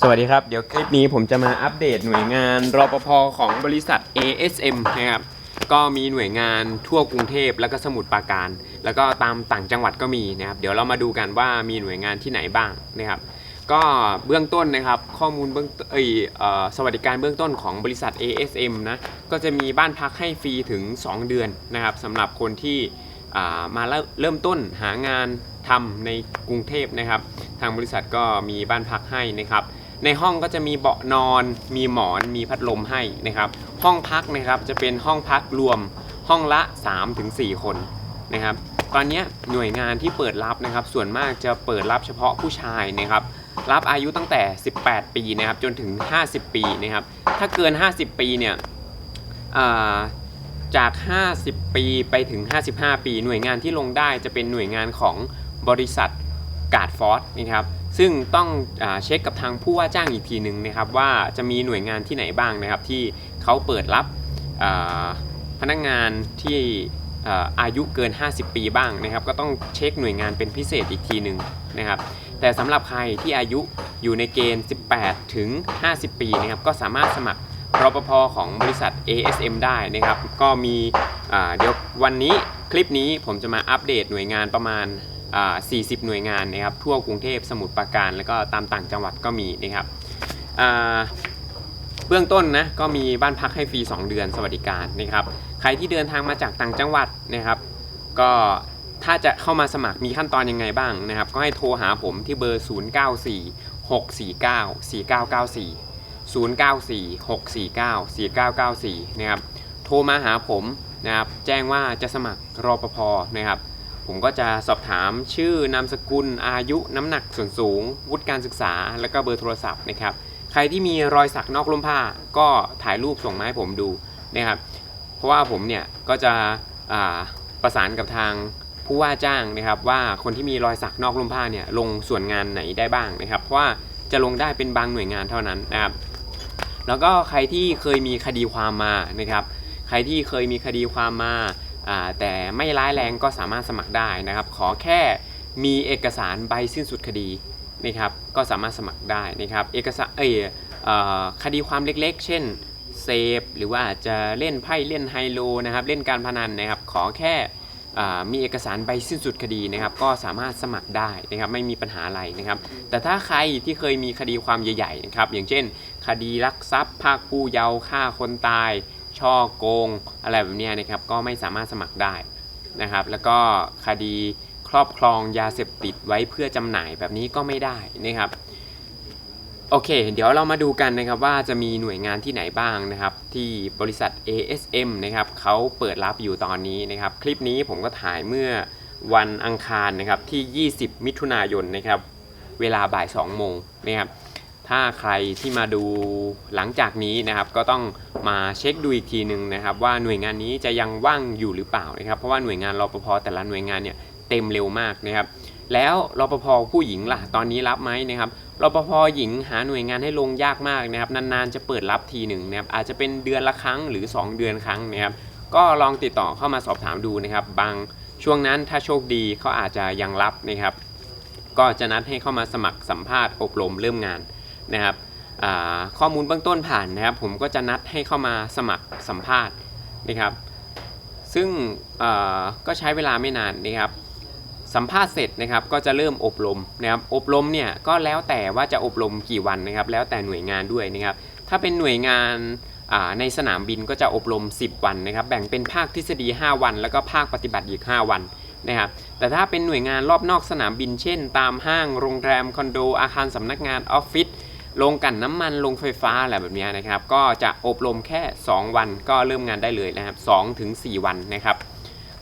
สวัสดีครับ เดี๋ยวคลิปนี้ผมจะมาอัปเดตหน่วยงานรปภของบริษัท ASM นะครับ ก็มีหน่วยงานทั่วกรุงเทพแล้วก็สมุทรปราการ แล้วก็ตามต่างจังหวัดก็มีนะครับ เดี๋ยวเรามาดูกันว่ามีหน่วยงานที่ไหนบ้างนะครับ ก็เบื้องต้นนะครับ ข้อมูลเบื้องต้นเอยเอ่อสวัสดิการเบื้องต้นของบริษัท ASM นะ ก็จะมีบ้านพักให้ฟรีถึง 2 เดือนนะครับสำหรับคนที่มาเริ่มต้นหางาน ทำในกรุงเทพนะครับ ทางบริษัทก็มีบ้านพักให้นะครับ ในห้องก็จะมีเบาะนอน มีหมอน มีพัดลมให้นะครับ ห้องพักนะครับจะเป็นห้องพักรวมห้องละ 3-4 คนนะครับ ตอนนี้หน่วยงานที่เปิดรับนะครับ ส่วนมากจะเปิดรับเฉพาะผู้ชายนะครับรับอายุตั้งแต่ 18 ปีนะครับจนถึง 50 ปีนะครับ ถ้าเกิน 50 ปีเนี่ยจาก 50 ปีไปถึง 55 ปี หน่วยงานที่ลงได้จะเป็นหน่วยงานของ บริษัทกาดฟอร์สนะครับซึ่งต้องอเช็คกับทางผู้ว่าจ้างอีกทีหนึ่งนะครับว่าจะมีหน่วยงานที่ไหนบ้างนะครับ ที่เขาเปิดรับพนักงานที่อ่าอายุเกิน 50 ปีบ้างนะครับ ก็ต้องเช็คหน่วยงานเป็นพิเศษอีกทีหนึ่งนะครับ แต่สำหรับใครที่อายุอยู่ในเกณฑ์ 18 ถึง 50 ปีนะครับก็สามารถสมัครรปภของบริษัท ASM ได้นะครับ ก็มีเดี๋ยววันนี้คลิปนี้ผมจะมาอัปเดตหน่วยงานประมาณ 40 หน่วยงานนะครับทั่วกรุงเทพสมุทรปราการ แล้วก็ตามต่างจังหวัดก็มีนะครับเบื้องต้นนะก็มีบ้านพักให้ฟรี 2 เดือนสวัสดิการนะครับใครที่เดินทางมาจากต่างจังหวัดนะครับ ก็ถ้าจะเข้ามาสมัครมีขั้นตอนยังไงบ้างนะครับ ก็ให้โทรหาผมที่เบอร์ 0 9 4 6 4 9 4 9 9 4 0 9 4 6 4 9 4 9 9 4 นะครับ โทรมาหาผมนะครับ แจ้งว่าจะสมัครรอปภนะครับ ผมก็จะสอบถามชื่อนามสกุล อายุ น้ำหนักส่วนสูง วุฒิการศึกษา แล้วก็เบอร์โทรศัพท์นะครับ ใครที่มีรอยสักนอกร่มผ้า ก็ถ่ายรูปส่งมาให้ผมดูนะครับ เพราะว่าผมเนี่ยก็จะประสานกับทางผู้ว่าจ้างนะครับ ว่าคนที่มีรอยสักนอกร่มผ้าเนี่ยลงส่วนงานไหนได้บ้างนะครับ เพราะว่าจะลงได้เป็นบางหน่วยงานเท่านั้นนะครับ แล้วก็ใครที่เคยมีคดีความมานะครับ ใครที่เคยมีคดีความมา แต่ไม่ร้ายแรงก็สามารถสมัครได้นะครับ ขอแค่มีเอกสารใบสิ้นสุดคดีนะครับ ก็สามารถสมัครได้นะครับ เอกสารเออคดีความเล็กๆ เช่นเซฟหรือว่าอาจจะเล่นไพ่เล่นไฮโลนะครับ เล่นการพนันนะครับ ขอแค่มีเอกสารใบสิ้นสุดคดีนะครับ ก็สามารถสมัครได้นะครับ ไม่มีปัญหาอะไรนะครับ แต่ถ้าใครที่เคยมีคดีความใหญ่ๆนะครับ อย่างเช่น คดีลักทรัพย์ภาคผู้เยาว์ฆ่าคนตาย ช่อโกง อะไรแบบนี้นะครับก็ไม่สามารถสมัครได้นะครับแล้วก็คดีครอบครองยาเสพติดไว้เพื่อจำหน่ายแบบนี้ก็ไม่ได้นะครับโอเค เดี๋ยวเรามาดูกันนะครับว่าจะมีหน่วยงานที่ไหนบ้างนะครับ ที่บริษัท ASM นะครับเขาเปิดรับอยู่ตอนนี้นะครับ คลิปนี้ผมก็ถ่ายเมื่อวันอังคารนะครับที่ 20 มิถุนายนนะครับ เวลาบ่าย 2 โมงนะครับ ถ้าใครที่มาดูหลังจากนี้นะครับ ก็ต้องมาเช็คดูอีกทีหนึ่งนะครับ ว่าหน่วยงานนี้จะยังว่างอยู่หรือเปล่านะครับ เพราะว่าหน่วยงานรปภแต่ละหน่วยงานเนี่ยเต็มเร็วมากนะครับ แล้วรปภผู้หญิงล่ะตอนนี้รับไหมนะครับรปภหญิงหาหน่วยงานให้ลงยากมากนะครับ นานๆจะเปิดรับทีหนึ่งนะครับ อาจจะเป็นเดือนละครั้งหรือ 2 เดือนครั้งนะครับ ก็ลองติดต่อเข้ามาสอบถามดูนะครับ บางช่วงนั้นถ้าโชคดีเขาอาจจะยังรับนะครับ ก็จะนัดให้เข้ามาสมัครสัมภาษณ์อบรมเริ่มงาน นะครับข้อมูลเบื้องต้นผ่านนะครับ ผมก็จะนัดให้เข้ามาสมัครสัมภาษณ์นะครับ ซึ่งก็ใช้เวลาไม่นานนะครับ สัมภาษณ์เสร็จนะครับก็จะเริ่มอบรมนะครับอบรมเนี่ยก็แล้วแต่ว่าจะอบรมกี่วันนะครับ แล้วแต่หน่วยงานด้วยนะครับ ถ้าเป็นหน่วยงานในสนามบินก็จะอบรม 10 วันนะครับ แบ่งเป็นภาคทฤษฎี 5 วัน แล้วก็ภาคปฏิบัติอีก 5 วันนะครับ แต่ถ้าเป็นหน่วยงานรอบนอกสนามบิน เช่น ตามห้าง โรงแรม คอนโด อาคารสำนักงาน ออฟฟิศ โรงกันน้ำมันโรงไฟฟ้าอะไรแบบนี้นะครับ ก็จะอบรมแค่ 2 วันก็เริ่มงานได้เลยนะครับ2ถึง4วันนะครับ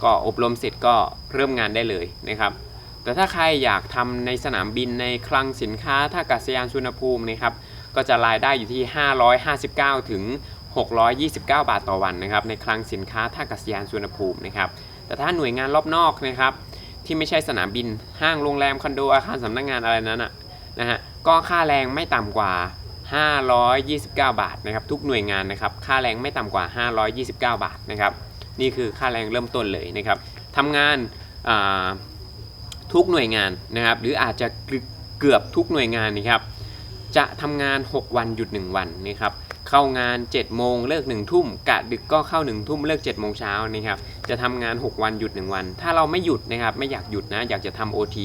ก็อบรมเสร็จก็เริ่มงานได้เลยนะครับแต่ถ้าใครอยากทำในสนามบินในคลังสินค้าท่าอากาศยานสุวรรณภูมินะครับ ก็จะรายได้อยู่ที่ 559 ถึง 629 บาทต่อวันนะครับ ในคลังสินค้าท่าอากาศยานสุวรรณภูมินะครับ แต่ถ้าหน่วยงานรอบนอกนะครับ ที่ไม่ใช่สนามบินห้างโรงแรมคอนโดอาคารสำนักงานอะไรนั้นนะ นะฮะก็ค่าแรงไม่ต่ำกว่า 529 บาทนะครับทุกหน่วยงานนะครับค่าแรงไม่ต่ำกว่า 529 บาทนะครับนี่คือค่าแรงเริ่มต้นเลยนะครับทำงานาทุกหน่วยงานนะครับหรืออาจจะเกือบทุกหน่วยงานนะครับจะทำงาน 6 วันหยุด 1 วันนะครับ เข้างาน 7 โมงเลิก 1 ทุ่มกะดึกก็เข้า 1 ทุ่มเลิก 7 โมงเช้านะครับจะทำงาน 6 วันหยุด 1 วัน ถ้าเราไม่หยุดนะครับไม่อยากหยุดนะอยากจะทำ OT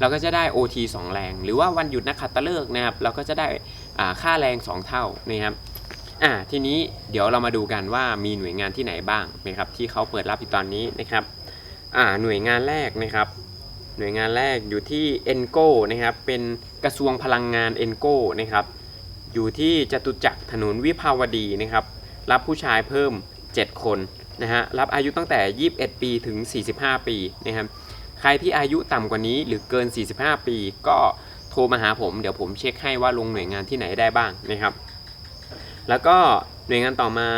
เราก็จะได้ OT 2 แรง หรือว่าวันหยุดนักขัตฤกษ์นะครับเราก็จะได้ค่าแรง 2 เท่านะครับอ่าทีนี้เดี๋ยวเรามาดูกันว่ามีหน่วยงานที่ไหนบ้างนะครับที่เขาเปิดรับอยู่ตอนนี้นะครับอ่าหน่วยงานแรกนะครับหน่วยงานแรกอยู่ที่ e n g o นะครับเป็นกระทรวงพลังงาน e n g o นะครับ อยู่ที่จตุจักรถนนวิภาวดีนะครับ รับผู้ชายเพิ่ม 7 คนนะฮะ รับอายุตั้งแต่ 21 ปีถึง 45 ปีนะครับ ใครที่อายุต่ำกว่านี้หรือเกิน 45 ปี ก็โทรมาหาผม เดี๋ยวผมเช็คให้ว่าลงหน่วยงานที่ไหนได้บ้างนะครับ แล้วก็หน่วยงานต่อมา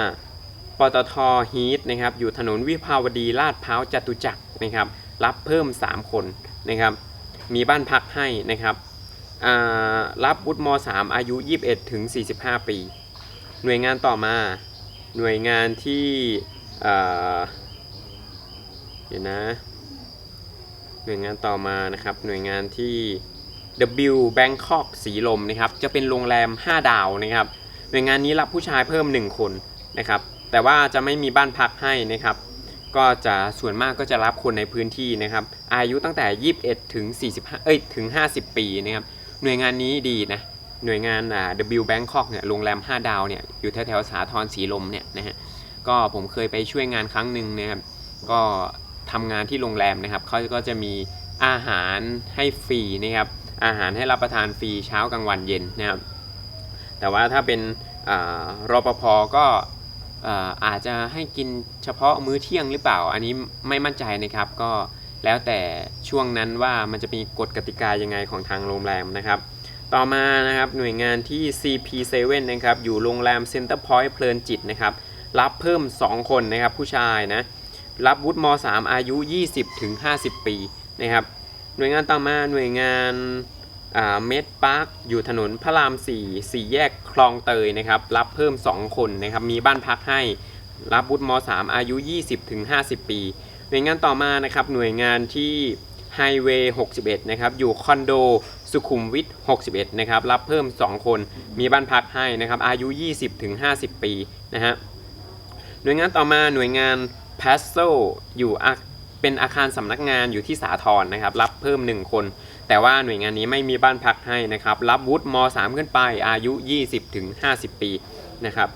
ปตทฮีทนะครับ อยู่ถนนวิภาวดีลาดพร้าวจตุจักรนะครับ รับเพิ่ม 3 คนนะครับ มีบ้านพักให้นะครับ รับวุฒิม .3 อายุ 21 ถึง 45 ปี หน่วยงานต่อมา หน่วยงานที่เดี๋ยวนะ หน่วยงานต่อมานะครับ หน่วยงานที่ W Bangkok สีลมนะครับ จะเป็นโรงแรม 5 ดาวนะครับ หน่วยงานนี้รับผู้ชายเพิ่ม 1 คนนะครับ แต่ว่าจะไม่มีบ้านพักให้นะครับ ก็จะส่วนมากก็จะรับคนในพื้นที่นะครับ อายุตั้งแต่ 21 ถึง 45 เอ้ย ถึง 50 ปีนะครับ หน่วยงานนี้ดีนะ หน่วยงานอ่า W Bangkok เนี่ยโรงแรม 5 ดาวเนี่ยอยู่แถวๆสาทรสีลมเนี่ยนะฮะก็ผมเคยไปช่วยงานครั้งหนึ่งนะครับก็ทำงานที่โรงแรมนะครับเขาก็จะมีอาหารให้ฟรีนะครับอาหารให้รับประทานฟรีเช้ากลางวันเย็นนะครับแต่ว่าถ้าเป็นอารปภก็อาจจะให้กินเฉพาะมื้อเที่ยงหรือเปล่า อันนี้ไม่มั่นใจนะครับก็ แล้วแต่ช่วงนั้นว่ามันจะมีกฎกติกายังไงของทางโรงแรมนะครับ ต่อมานะครับหน่วยงานที่ CP7 นะครับอยู่โรงแรม Center Point เพลินจิตนะครับรับเพิ่ม 2 คนนะครับผู้ชายนะรับวุฒิม .3 อายุ 20ถึง50 ปีนะครับหน่วยงานต่อมาหน่วยงานเมดพาร์คอยู่ถนนพระราม4 4 แยกคลองเตยนะครับรับเพิ่ม 2 คนนะครับมีบ้านพักให้รับวุฒิม .3 อายุ 20ถึง50 ปี หน่วยงานต่อมานะครับหน่วยงานที่ไฮเวย์61 นะครับ อยู่คอนโดสุขุมวิท 61 นะครับ รับเพิ่ม 2 คน มีบ้านพักให้นะครับ อายุ 20ถึง50 ปีนะฮะ หน่วยงานต่อมาหน่วยงาน p a s s o อยู่เป็นอาคารสำนักงานอยู่ที่สาทรนะครับ รับเพิ่ม 1 คน แต่ว่าหน่วยงานนี้ไม่มีบ้านพักให้นะครับ รับวุฒิม .3 ขึ้นไป อายุ 20ถึง50 ปีนะครับ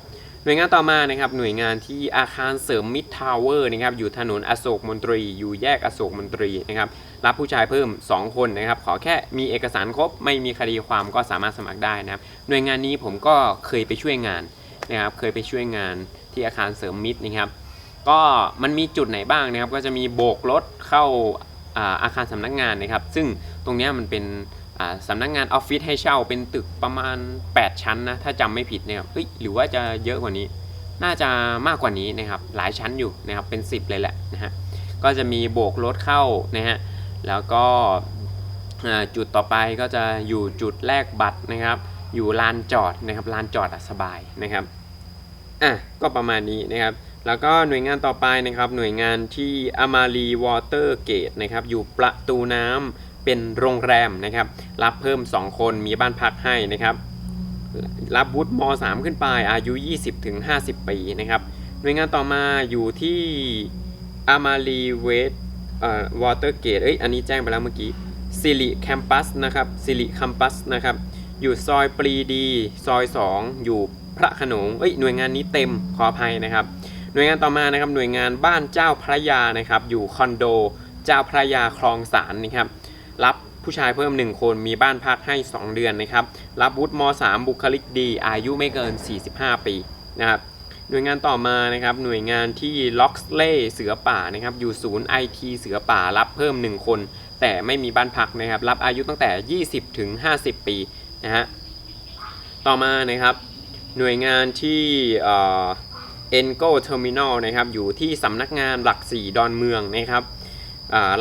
หน่วยงานต่อมานะครับหน่วยงานที่อาคารเสริมมิตรทาวเวอร์นะครับอยู่ถนนอโศกมนตรี อยู่แยกอโศกมนตรีนะครับรับผู้ชายเพิ่ม 2 คนนะครับขอแค่มีเอกสารครบไม่มีคดีความก็สามารถสมัครได้นะครับหน่วยงานนี้ผมก็เคยไปช่วยงานนะครับเคยไปช่วยงานที่อาคารเสริมมิตรนะครับก็มันมีจุดไหนบ้างนะครับ ก็จะมีโบกรถเข้าอาคารสำนักงานนะครับ ซึ่งตรงนี้มันเป็น สำนักงานออฟฟิศให้เช่าเป็นตึกประมาณ 8 ชั้นนะ ถ้าจำไม่ผิดนะครับเอ้ยหรือว่าจะเยอะกว่านี้ น่าจะมากกว่านี้นะครับ หลายชั้นอยู่นะครับเป็น 10 เลยแหละนะฮะก็จะมีโบกรถเข้านะฮะแล้วก็จุดต่อไปก็จะอยู่จุดแรกบัตรนะครับ อยู่ลานจอดนะครับลานจอดอะสบายนะครับอะก็ประมาณนี้นะครับแล้วก็หน่วยงานต่อไปนะครับหน่วยงานที่อามารีวอเตอร์เกตนะครับอยู่ประตูน้ำ เป็นโรงแรมนะครับ รับเพิ่ม 2 คนมีบ้านพักให้นะครับ รับวุฒิม .3 ขึ้นไปอายุ 20ถึง50 ปีนะครับ หน่วยงานต่อมาอยู่ที่อามารีเวสเอ่อวอเตอร์เกตเอ้ยอันนี้แจ้งไปแล้วเมื่อกี้สิริแคมปัสนะครับสิริแคมปัสนะครับอยู่ซอยปรีดี ซอย 2 อยู่พระขนงเอ้ยหน่วยงานนี้เต็มขออภัยนะครับ หน่วยงานต่อมานะครับหน่วยงานบ้านเจ้าพระยานะครับ อยู่คอนโด เจ้าพระยาคลองสารนะครับ รับผู้ชายเพิ่ม 1 คนมีบ้านพักให้ 2 เดือนนะครับ รับวุฒิม .3 บุคลิกดี อายุไม่เกิน 45 ปีนะครับหน่วยงานต่อมานะครับหน่วยงานที่ล็อกเล่เสือป่านะครับอยู่ศูนย์ไอทีเสือป่ารับเพิ่ม 1 คน แต่ไม่มีบ้านพักนะครับ รับอายุตั้งแต่ 20 ถึง 50 ปีนะฮะต่อมานะครับหน่วยงานที่เอ่อ e n g o Terminal นะครับอยู่ที่สำนักงานหลัก 4 ดอนเมืองนะครับ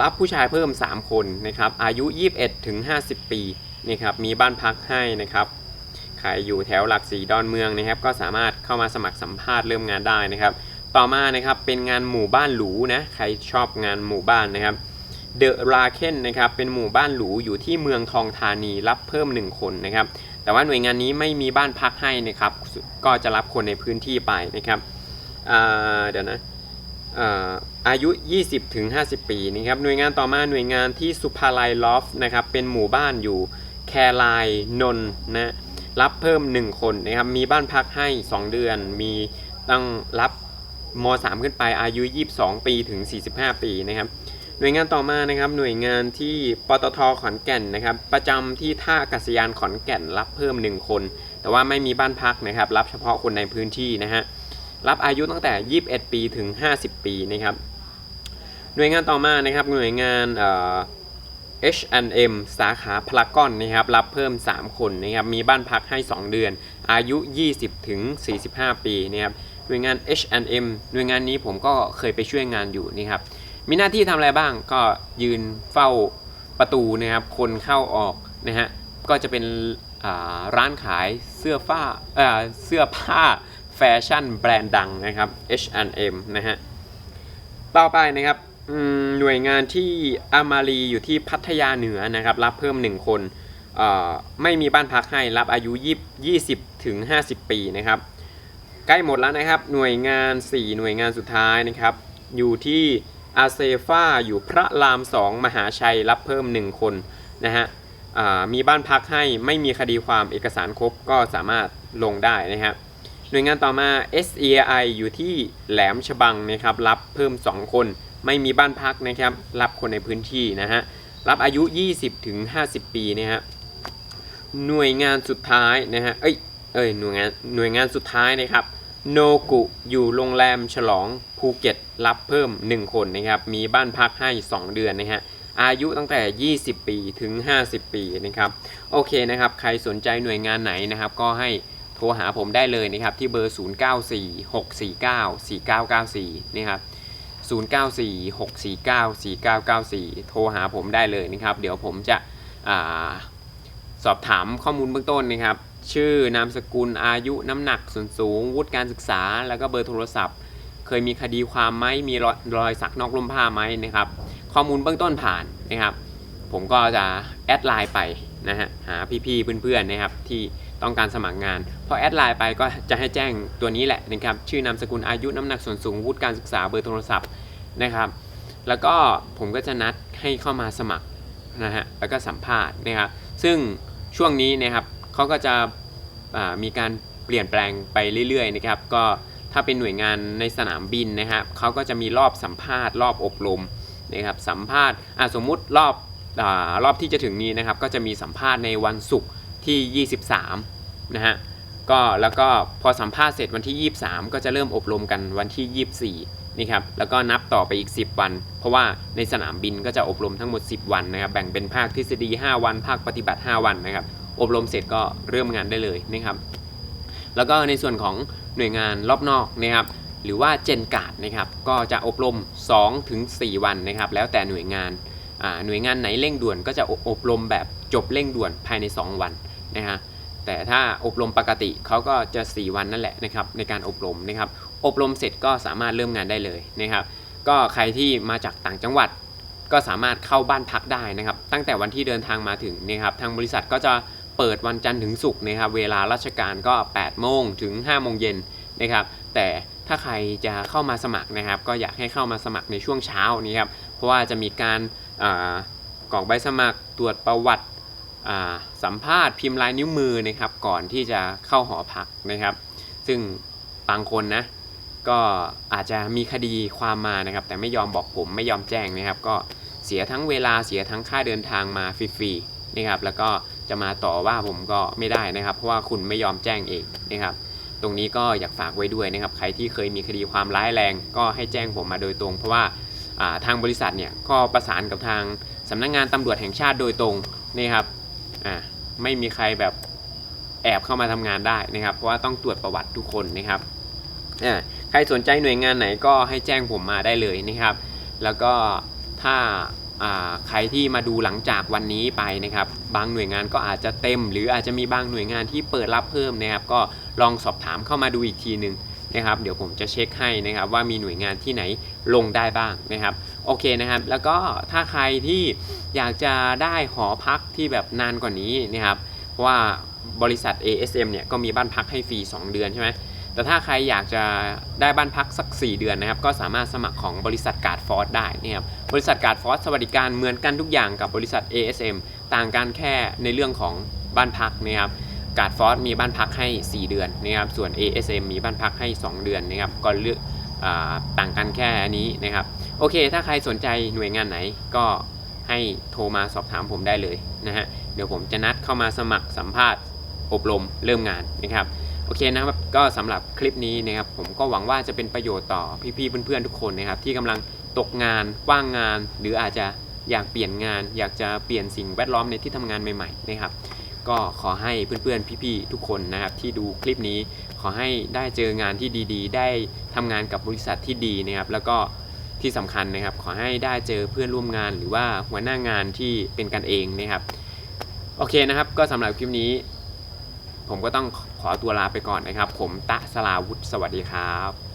รับผู้ชายเพิ่ม 3 คนนะครับอายุ 21ถึง50 ปีนะครับมีบ้านพักให้นะครับใครอยู่แถวหลักสีดอนเมืองนะครับ ก็สามารถเข้ามาสมัครสัมภาษณ์เริ่มงานได้นะครับ ต่อมานะครับเป็นงานหมู่บ้านหรูนะใครชอบงานหมู่บ้านนะครับเดอะราเคนนะครับเป็นหมู่บ้านหรูอยู่ที่เมืองทองธานีรับเพิ่ม 1 คนนะครับ แต่ว่าหน่วยงานนี้ไม่มีบ้านพักให้นะครับ ก็จะรับคนในพื้นที่ไปนะครับเดี๋ยวนะ อายุ 20ถึง50ปีนะครับหน่วยงานต่อมาหน่วยงานที่สุภาลัยลอฟนะครับเป็นหมู่บ้านอยู่แครายนน์นะรับเพิ่ม 1 คนนะครับมีบ้านพักให้ 2 เดือน มีต้องรับม .3 ขึ้นไปอายุ 22 ปีถึง 45 ปีนะครับหน่วยงานต่อมานะครับหน่วยงานที่ปตทขอนแก่นนะครับประจำที่ท่าอากาศยานขอนแก่นรับเพิ่ม 1 คน แต่ว่าไม่มีบ้านพักนะครับรับเฉพาะคนในพื้นที่นะฮะ รับอายุตั้งแต่ 21 ปีถึง 50 ปีนะครับหน่วยงานต่อมานะครับหน่วยงาน H&M สาขาพลากอนนะครับรับเพิ่ม 3 คนนะครับมีบ้านพักให้ 2 เดือน อายุ 20ถึง45 ปีนะครับหน่วยงาน H&M หน่วยงานนี้ผมก็เคยไปช่วยงานอยู่นี่ครับมีหน้าที่ทำอะไรบ้างก็ยืนเฝ้าประตูนะครับคนเข้าออกนะฮะก็จะเป็นร้านขายเสื้อผ้าเอ่อเสื้อผ้า แฟชั่นแบรนด์ดังนะครับ H&M นะฮะ ต่อไปนะครับหน่วยงานที่อามารีอยู่ที่พัทยาเหนือนะครับ รับเพิ่ม 1 คนไม่มีบ้านพักให้รับอายุ 20ถึง50 ปีนะครับ ใกล้หมดแล้วนะครับ หน่วยงาน 4 หน่วยงานสุดท้ายนะครับ อยู่ที่อาเซฟาอยู่พระราม 2 มหาชัยรับเพิ่ม 1 คนนะฮะมีบ้านพักให้ไม่มีคดีความเอกสารครบก็สามารถลงได้นะครับ หน่วยงานต่อมา SEI อยู่ที่แหลมฉบังนะครับรับเพิ่ม 2 คน ไม่มีบ้านพักนะครับ รับคนในพื้นที่นะฮะรับอายุ 20 ถึง 50 ปีนะฮะหน่วยงานสุดท้ายนะฮะเอ้ยเอ้ยหน่วยงานหน่วยงานสุดท้ายนะครับโนกุอยู่โรงแรมฉลองภูเก็ตรับเพิ่ม 1 คนนะครับ มีบ้านพักให้ 2 เดือนนะฮะอายุตั้งแต่ 20 ปีถึง 50 ปีนะครับ โอเคนะครับ ใครสนใจหน่วยงานไหนนะครับ ก็ให้ ทรหาผมได้เลยนะครับที่เบอร์ 0946494994นี่ครับ0946494994 โทรหาผมได้เลยนะครับ เดี๋ยวผมจะอสอบถามข้อมูลเบื้องต้นนะครับ ชื่อนามสกุลอายุน้ำหนักส่วนสูง วุฒิการศึกษา แล้วก็เบอร์โทรศัพท์ เคยมีคดีความไหมมีรอยรอยสักนอกร่มผ้าไหมนะครับ ข้อมูลเบื้องต้นผ่านนะครับ ผมก็จะแอดไลน์ไปนะฮะหาพี่ๆเพื่อนๆนะครับที่ ต้องการสมัครงานพอแอดไลน์ไปก็จะให้แจ้งตัวนี้แหละนะครับชื่อนามสกุลอายุน้ำหนักส่วนสูงวุฒิการศึกษาเบอร์โทรศัพท์นะครับ แล้วก็ผมก็จะนัดให้เข้ามาสมัครนะฮะแล้วก็สัมภาษณ์นะครับซึ่งช่วงนี้นะครับเขาก็จะมีการเปลี่ยนแปลงไปเรื่อยๆนะครับก็ถ้าเป็นหน่วยงานในสนามบินนะครับเขาก็จะมีรอบสัมภาษณ์รอบอบรมนะครับสัมภาษณ์อะสมมุติรอบอรอบที่จะถึงนี้นะครับก็จะมีสัมภาษณ์ในวันศุกร์ที่ 23 นะฮะก็แล้วก็พอสัมภาษณ์เสร็จวันที่ 23 ก็จะเริ่มอบรมกันวันที่ 24นี่ครับแล้วก็นับต่อไปอีก 10 วัน เพราะว่าในสนามบินก็จะอบรมทั้งหมด 10 วันนะครับแบ่งเป็นภาคทฤษฎี 5 วัน ภาคปฏิบัติ 5 วันนะครับอบรมเสร็จก็เริ่มงานได้เลยนะครับแล้วก็ในส่วนของหน่วยงานรอบนอกนะครับหรือว่าเจนการ์ดนะครับก็จะอบรม 2-4 วันนะครับแล้วแต่หน่วยงานหน่วยงานไหนเร่งด่วนก็จะอบรมแบบจบเร่งด่วนภายใน 2 วันนะฮะ แต่ถ้าอบรมปกติเขาก็จะ 4 วันนั่นแหละนะครับในการอบรมนะครับ อบรมเสร็จก็สามารถเริ่มงานได้เลยนะครับ ก็ใครที่มาจากต่างจังหวัดก็สามารถเข้าบ้านพักได้นะครับ ตั้งแต่วันที่เดินทางมาถึงนะครับทางบริษัทก็จะเปิดวันจันทร์ถึงศุกร์นะครับ เวลาราชการก็ 8 โมงถึง 5 โมงเย็นนะครับ แต่ถ้าใครจะเข้ามาสมัครนะครับ ก็อยากให้เข้ามาสมัครในช่วงเช้านี้ครับ เพราะว่าจะมีการกรอกใบสมัครตรวจประวัติ สัมภาษณ์พิมพ์ลายนิ้วมือนะครับก่อนที่จะเข้าหอพักนะครับ ซึ่งบางคนนะก็อาจจะมีคดีความมานะครับ แต่ไม่ยอมบอกผมไม่ยอมแจ้งนะครับ ก็เสียทั้งเวลาเสียทั้งค่าเดินทางมาฟรีๆนะครับ แล้วก็จะมาต่อว่าผมก็ไม่ได้นะครับ เพราะว่าคุณไม่ยอมแจ้งเองนะครับ ตรงนี้ก็อยากฝากไว้ด้วยนะครับ ใครที่เคยมีคดีความร้ายแรง ก็ให้แจ้งผมมาโดยตรง เพราะว่าาทางบริษัทเนี่ยก็ประสานกับทางสำนักงานตำรวจแห่งชาติโดยตรงนี่ครับ อ่าไม่มีใครแบบแอบเข้ามาทำงานได้นะครับ เพราะว่าต้องตรวจประวัติทุกคนนะครับอ่าใครสนใจหน่วยงานไหนก็ให้แจ้งผมมาได้เลยนะครับ แล้วก็ถ้าใครที่มาดูหลังจากวันนี้ไปนะครับ บางหน่วยงานก็อาจจะเต็ม หรืออาจจะมีบางหน่วยงานที่เปิดรับเพิ่มนะครับ ก็ลองสอบถามเข้ามาดูอีกทีหนึ่งนะครับ เดี๋ยวผมจะเช็คให้นะครับว่ามีหน่วยงานที่ไหนลงได้บ้างนะครับ โอเคนะครับ แล้วก็ถ้าใครที่อยากจะได้หอพักที่แบบนานกว่านี้นะครับเพราะว่าบริษัท ASM เนี่ยก็มีบ้านพักให้ฟรี 2 เดือนใช่ไหมแต่ถ้าใครอยากจะได้บ้านพักสัก 4 เดือนนะครับ ก็สามารถสมัครของบริษัทการ์ดฟอร์สได้นะครับบริษัทการ์ดฟอร์สสวัสดิการเหมือนกันทุกอย่างกับบริษัท ASM ต่างกันแค่ในเรื่องของบ้านพักนะครับการ์ดฟอร์สมีบ้านพักให้ 4 เดือนนะครับส่วน ASM มีบ้านพักให้ 2 เดือนนะครับก็เลือก ต่างกันแค่อันนี้นะครับ โอเค ถ้าใครสนใจหน่วยงานไหนก็ให้โทรมาสอบถามผมได้เลยนะฮะเดี๋ยวผมจะนัดเข้ามาสมัครสัมภาษณ์อบรมเริ่มงานนะครับโอเคนะครับก็สำหรับคลิปนี้นะครับผมก็หวังว่าจะเป็นประโยชน์ต่อพี่ๆเพื่อนๆทุกคนนะครับที่กำลังตกงานว่างงาน หรืออาจจะอยากเปลี่ยนงาน อยากจะเปลี่ยนสิ่งแวดล้อมในที่ทำงานใหม่ๆนะครับ ก็ขอให้เพื่อนๆ พี่ๆ ทุกคนนะครับที่ดูคลิปนี้ขอให้ได้เจองานที่ดีๆ ได้ทำงานกับบริษัทที่ดีนะครับ แล้วก็ที่สำคัญนะครับ ขอให้ได้เจอเพื่อนร่วมงานหรือว่าหัวหน้างานที่เป็นกันเองนะครับโอเคนะครับ ก็สำหรับคลิปนี้ ผมก็ต้องขอตัวลาไปก่อนนะครับ ผมตะสลาวุฒิสวัสดีครับ